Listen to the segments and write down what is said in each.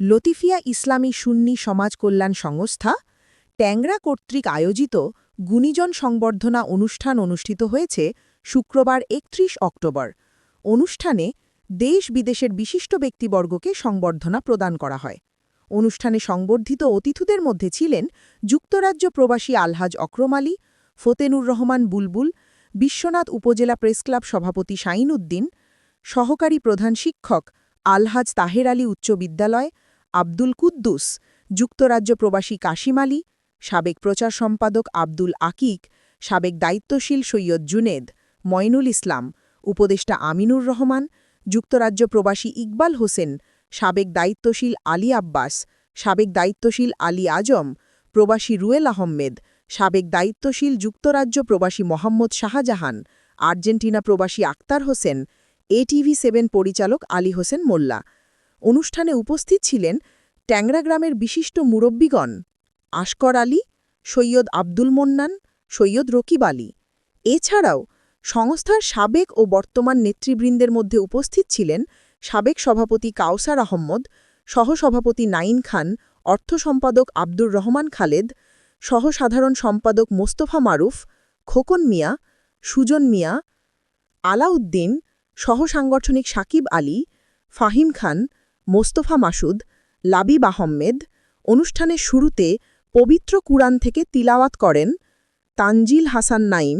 লতিফিয়া ইসলামী সুন্নি সমাজ কল্যাণ সংস্থা, ট্যাংরা কর্তৃক আয়োজিত গুণীজন সংবর্ধনা অনুষ্ঠান অনুষ্ঠিত হয়েছে শুক্রবার একত্রিশ অক্টোবর। অনুষ্ঠানে দেশ বিদেশের বিশিষ্ট ব্যক্তিবর্গকে সংবর্ধনা প্রদান করা হয়। অনুষ্ঠানে সংবর্ধিত অতিথিদের মধ্যে ছিলেন যুক্তরাজ্য প্রবাসী আলহাজ অক্রম আলী ফতেনুর রহমান বুলবুল, বিশ্বনাথ উপজেলা প্রেসক্লাব সভাপতি শাইন উদ্দিন, সহকারী প্রধান শিক্ষক আলহাজ তাহের আলী উচ্চ বিদ্যালয় আব্দুল কুদ্দুস, যুক্তরাজ্য প্রবাসী কাশিম আলী, সাবেক প্রচার সম্পাদক আব্দুল আকিক, সাবেক দায়িত্বশীল সৈয়দ জুনেদ ময়নুল ইসলাম, উপদেষ্টা আমিনুর রহমান, যুক্তরাজ্য প্রবাসী ইকবাল হোসেন, সাবেক দায়িত্বশীল আলী আব্বাস, সাবেক দায়িত্বশীল আলী আজম, প্রবাসী রুয়েল আহমেদ, সাবেক দায়িত্বশীল যুক্তরাজ্য প্রবাসী মোহাম্মদ শাহজাহান, আর্জেন্টিনা প্রবাসী আক্তার হোসেন এটিভি সেভেন পরিচালক আলী হোসেন মোল্লা। অনুষ্ঠানে উপস্থিত ছিলেন ট্যাংরা গ্রামের বিশিষ্ট মুরব্বীগণ আশকর আলী, সৈয়দ আব্দুল মন্নান, সৈয়দ রকিব আলী। এছাড়াও সংস্থার সাবেক ও বর্তমান নেতৃবৃন্দের মধ্যে উপস্থিত ছিলেন সাবেক সভাপতি কাউসার আহম্মদ, সহসভাপতি নাইন খান, অর্থ সম্পাদক আব্দুর রহমান খালেদ, সহসাধারণ সম্পাদক মোস্তফা মারুফ, খোকন মিয়া, সুজন মিয়া, আলাউদ্দিন, সহসাংগঠনিক সাকিব আলী, ফাহিম খান মোস্তফা মাসুদ, লাবিব আহম্মেদ অনুষ্ঠানের শুরুতে পবিত্র কুরআন থেকে তিলাওয়াত করেন তানজিল হাসান নাইম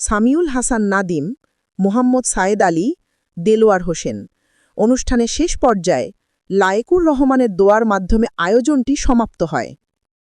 সামিউল হাসান নাদিম, মোহাম্মদ সায়েদ আলী, দেলোয়ার হোসেন। অনুষ্ঠানের শেষ পর্যায়ে লায়েকুর রহমানের দোয়ার মাধ্যমে আয়োজনটি সমাপ্ত হয়।